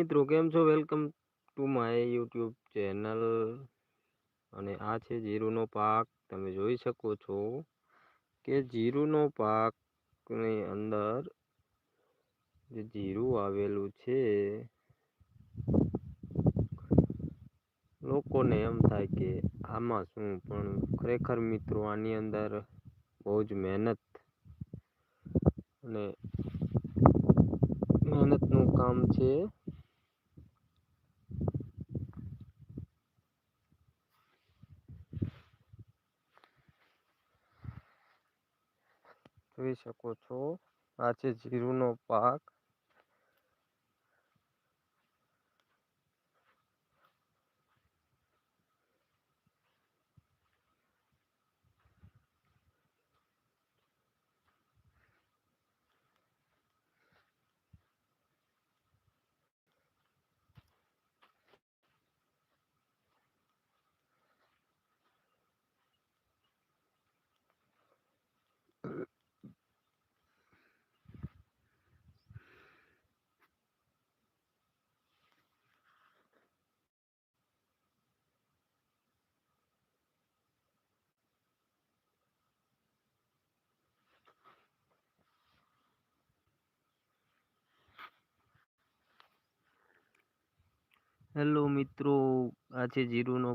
મિત્રો, કેમ છો? Welcome to my YouTube channel અને આ છે જીરુનો પાક. તમે જોઈ શકો છો કે જીરુનો પાકની અંદર જે જીરું આવેલું છે, લોકોને એમ થાય કે આમાં શું, પણ ખરેખર મિત્રો, આની અંદર બહુ જ મહેનત અને મહેનતનું કામ છે જોઈ શકો છો આ છે જીરુનો પાક હેલો મિત્રો, આ છે જીરુનો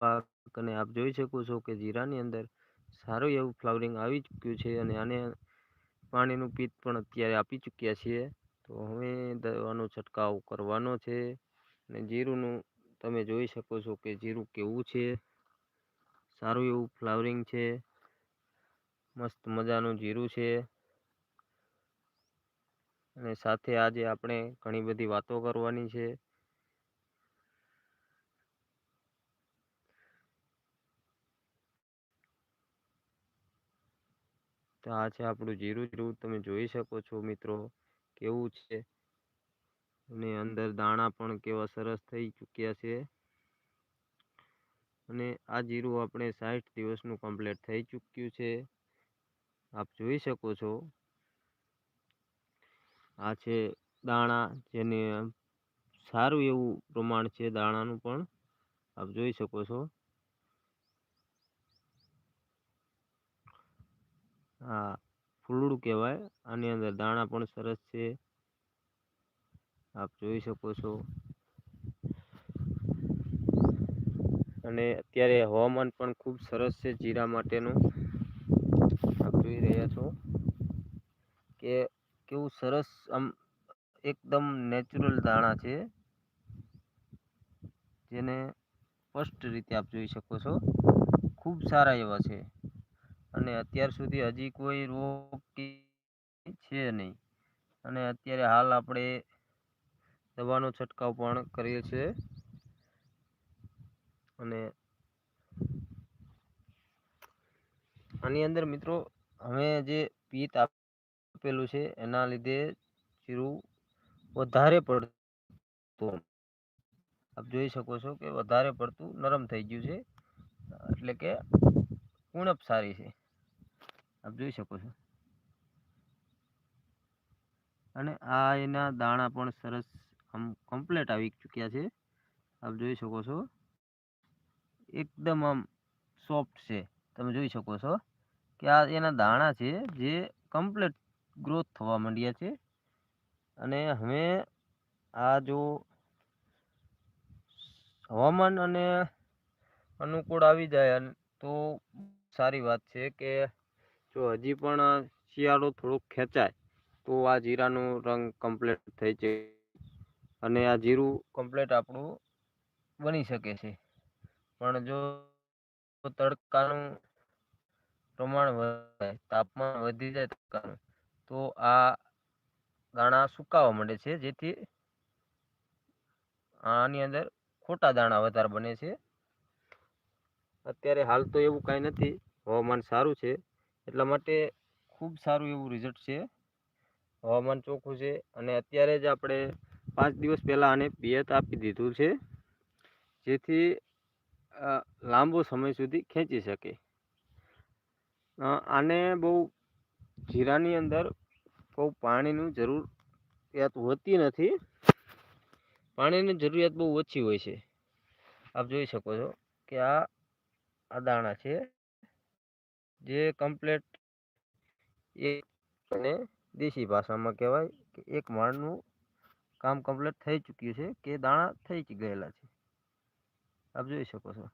પાક અને આપ જોઈ શકો છો કે જીરાની અંદર સારું એવું ફ્લાવરિંગ આવી ચૂક્યું છે અને આને પાણીનું પીત પણ અત્યારે આપી ચૂક્યા છીએ. તો હવે દવાનો છંટકાવ કરવાનો છે અને જીરુંનું તમે જોઈ શકો છો કે જીરું કેવું છે. સારું એવું ફ્લાવરિંગ છે. મસ્ત મજાનું જીરું છે. અને સાથે આજે આપણે ઘણી બધી વાતો કરવાની છે. તો આ છે આપણું જીરું જીરું તમે જોઈ શકો છો મિત્રો કેવું છે. અને અંદર દાણા પણ કેવા સરસ થઈ ચૂક્યા છે. અને આ જીરું આપણે સાઠ દિવસનું કમ્પ્લીટ થઈ ચૂક્યું છે. આપ જોઈ શકો છો. આ છે દાણા જેને સારું એવું પ્રમાણ છે દાણાનું પણ. આપ જોઈ શકો છો. આ ફૂલડું કહેવાય. આની અંદર દાણા પણ સરસ છે. આપ જોઈ શકો છો. અને અત્યારે હવામાન પણ ખૂબ સરસ છે જીરા માટેનું. આપ જોઈ રહ્યા છો કે કેવું સરસ આમ એકદમ નેચરલ દાણા છે. જેને સ્પષ્ટ રીતે આપ જોઈ શકો છો. ખૂબ સારા એવા છે. અને અત્યાર સુધી હજી કોઈ રોગ છે નહીં. અને અત્યારે હાલ આપણે દવાનો છંટકાવ પણ કરીએ છીએ. અને આની અંદર મિત્રો હવે જે પિત આપેલું છે એના લીધે જીરું વધારે પડતું. આપ જોઈ શકો છો કે વધારે પડતું નરમ થઈ ગયું છે. એટલે કે ઉણપ સારી છે. આપ જોઈ શકો છો. અને આ એના દાણા પણ સરસ આમ કમ્પ્લેટ આવી ચૂક્યા છે. આપ જોઈ શકો છો. એકદમ આમ સોફ્ટ છે. તમે જોઈ શકો છો કે આ એના દાણા છે જે કમ્પ્લેટ ગ્રોથ થવા માંડ્યા છે. અને હવે આ જો હવામાન અને અનુકૂળ આવી જાય તો સારી વાત છે કે જો હજી પણ શિયાળો થોડોક ખેંચાય, તો આ જીરાનો રંગ કમ્પ્લીટ થઈ જાય. અને આ જીરું કમ્પ્લીટ આપણું બની શકે છે. પણ જો તડકાનું પ્રમાણ વધે, તાપમાન વધી જાય તડકાનું, તો આ દાણા સુકાવા માંડે છે, જેથી આની અંદર ખોટા દાણા વધારે બને છે. અત્યારે હાલ તો એવું કાંઈ નથી, હવામાન સારું છે. એટલા માટે ખૂબ સારું એવું રિઝલ્ટ છે. હવામાન ચોખ્ખું છે અને અત્યારે જ આપણે પાંચ દિવસ પહેલાં આને પિયત આપી દીધું છે. જેથી લાંબો સમય સુધી ખેંચી શકે. આને બહુ જીરાની અંદર બહુ પાણીનું જરૂરિયાત હોતી નથી. પાણીની જરૂરિયાત બહુ ઓછી હોય છે. આપ જોઈ શકો છો કે આ આ દાણા છે. જે કમ્પ્લેટ એક અને દેશી ભાષામાં કહેવાય કે એક માળનું કામ કમ્પ્લીટ થઈ ચૂક્યું છે કે દાણા થઈ ગયેલા છે. આપ જોઈ શકો છો.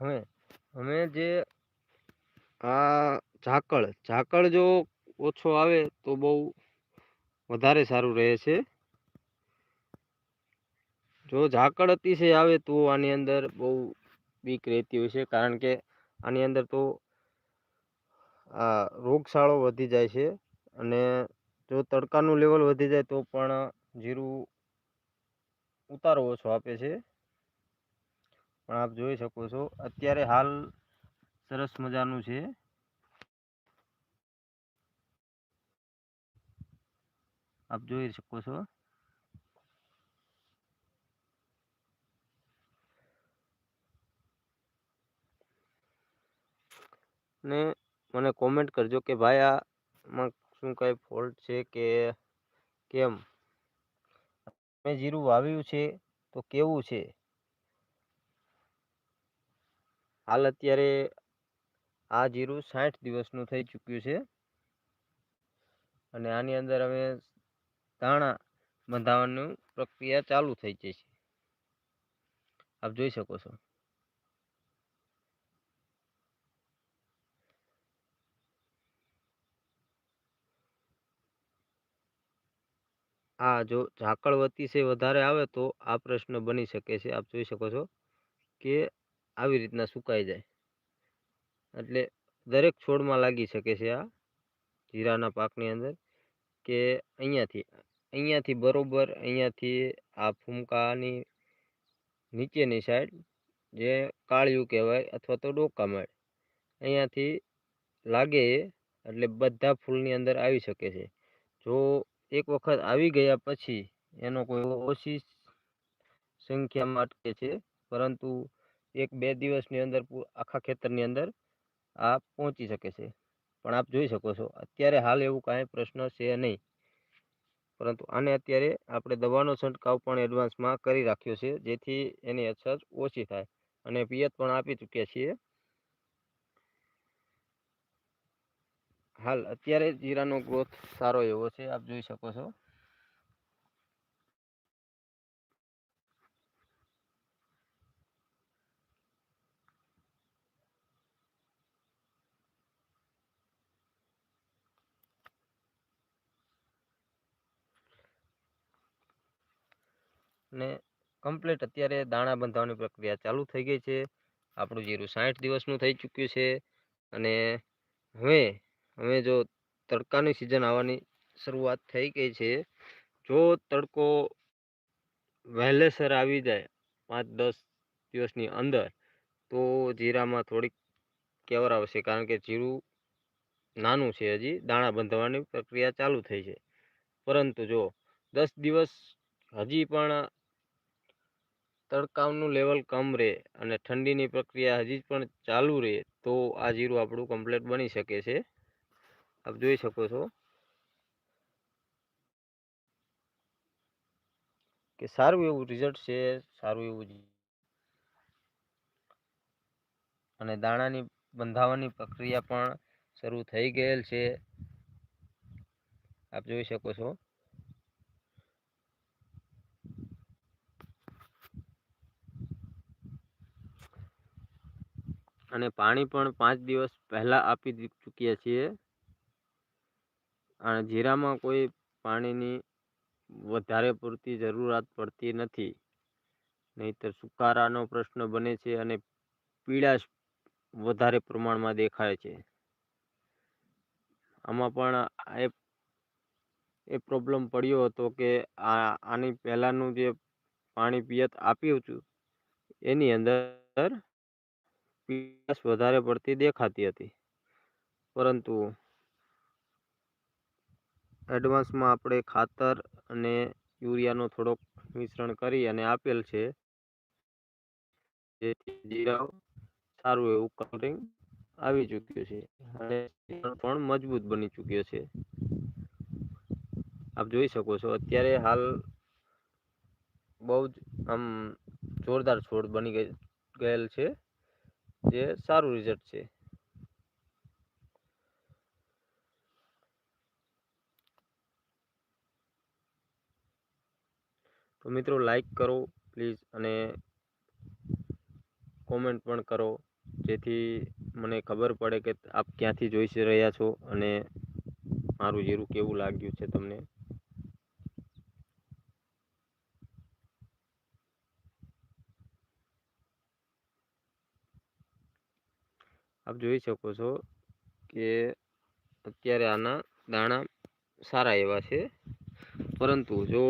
હવે અમે જે આ ઝાકળ ઝાકળ જો ઓછો આવે તો બહુ વધારે સારું રહે છે. જો ઝાકળ અતિશય આવે તો આની અંદર બહુ બીક રહેતી હોય છે, કારણ કે આની અંદર તો આ રોગશાળો વધી જાય છે અને જો તડકાનું લેવલ વધી જાય તો પણ જીરું ઉતારો ઓછો આપે છે. પણ આપ જોઈ શકો છો, અત્યારે હાલ સરસ મજાનું છે. આપ જોઈ શકો છો. ને મને કોમેન્ટ કરજો કે ભાઈ આમાં શું કાંઈ ફોલ્ટ છે કે કેમ? મેં જીરું વાવ્યું છે તો કેવું છે? હાલ અત્યારે આ જીરું સાઠ દિવસનું થઈ ચૂક્યું છે. અને આની અંદર અમે દાણા બંધાવવાની પ્રક્રિયા ચાલુ થઈ છે આપ જોઈ શકો છો. આ જો ઝાકળ અતિશય વધારે આવે તો આ પ્રશ્ન બની શકે છે. આપ જોઈ શકો છો કે આવી રીતના સુકાઈ જાય. એટલે દરેક છોડમાં લાગી શકે છે આ જીરાના પાકની અંદર કે અહીંયાથી અહીંયાથી બરોબર અહીંયાથી આ ફૂમકાની નીચેની સાઈડ જે કાળિયું કહેવાય અથવા તો ડોકા મળે, અહીંયાથી લાગે એટલે બધા ફૂલની અંદર આવી શકે છે. જો એક વખત આવી ગયા પછી એનો કોઈ ઓછી સંખ્યામાં અટકે છે. પરંતુ એક બે દિવસની અંદર આખા ખેતરની અંદર આ પહોંચી શકે છે. પણ આપ જોઈ શકો છો, અત્યારે હાલ એવું કાંઈ પ્રશ્ન છે નહીં. પરંતુ આને અત્યારે આપણે દવાનો છંટકાવ પણ એડવાન્સમાં કરી રાખ્યો છે, જેથી એની અસર ઓછી થાય. અને પિયત પણ આપી ચૂક્યા છીએ. હાલ, અત્યારે જીરાનો ગ્રોથ સારો એવો છે, આપ જોઈ શકો છો. ને કમ્પ્લીટ અત્યારે દાણા બંધાવવાની પ્રક્રિયા ચાલુ થઈ ગઈ છે. આપણું જીરું સાઠ દિવસનું થઈ ચૂક્યું છે અને હવે હવે જો તડકાની સિઝન આવવાની શરૂઆત થઈ ગઈ છે, જો તડકો વહેલેસર આવી જાય પાંચ દસ દિવસની અંદર, તો જીરામાં થોડીક કેવર આવશે કારણ કે જીરું નાનું છે હજી, દાણા બંધવાની પ્રક્રિયા ચાલુ થઈ છે. પરંતુ જો દસ દિવસ હજી પણ તડકાનું લેવલ કમ રહે અને ઠંડીની પ્રક્રિયા હજી પણ ચાલુ રહે, તો આ જીરું આપણું કમ્પ્લીટ બની શકે છે. આપ જોઈ શકો છો કે સારું એવું રિઝલ્ટ છે, સારું એવું અને દાણાની બંધાવવાની પ્રક્રિયા પણ શરૂ થઈ ગયેલ છે. આપ જોઈ શકો છો. અને પાણી પણ પાંચ દિવસ પહેલાં આપી ચૂક્યા છીએ. અને જીરામાં કોઈ પાણીની વધારે પૂરતી જરૂરિયાત પડતી નથી. નહીતર સુકારાનો પ્રશ્ન બને છે અને પીળાશ વધારે પ્રમાણમાં દેખાય છે. આમાં પણ એ એ પ્રોબ્લેમ પડ્યો હતો કે આ, આની પહેલાંનું જે પાણી પિયત આપ્યું હતું, એની અંદર પીળાશ વધારે પડતી દેખાતી હતી. પરંતુ એડવાન્સમાં આપણે ખાતર અને યુરિયાનો થોડોક મિશ્રણ કરી અને આપેલ છે. જેથી જીરાવ સારું એવું કલરિંગ આવી ચૂક્યું છે અને પણ મજબૂત બની ચૂક્યો છે. આપ જોઈ શકો છો, અત્યારે હાલ બહુ જ આમ જોરદાર છોડ બની ગયેલ છે. જે સારું રિઝલ્ટ છે. તો મિત્રો લાઈક કરો પ્લીઝ અને કોમેન્ટ પણ કરો, જેથી મને ખબર પડે કે આપ ક્યાંથી જોઈ રહ્યા છો અને મારું જીરું કેવું લાગ્યું છે તમને. આપ જોઈ શકો છો કે અત્યારે આના દાણા સારા એવા છે. પરંતુ જો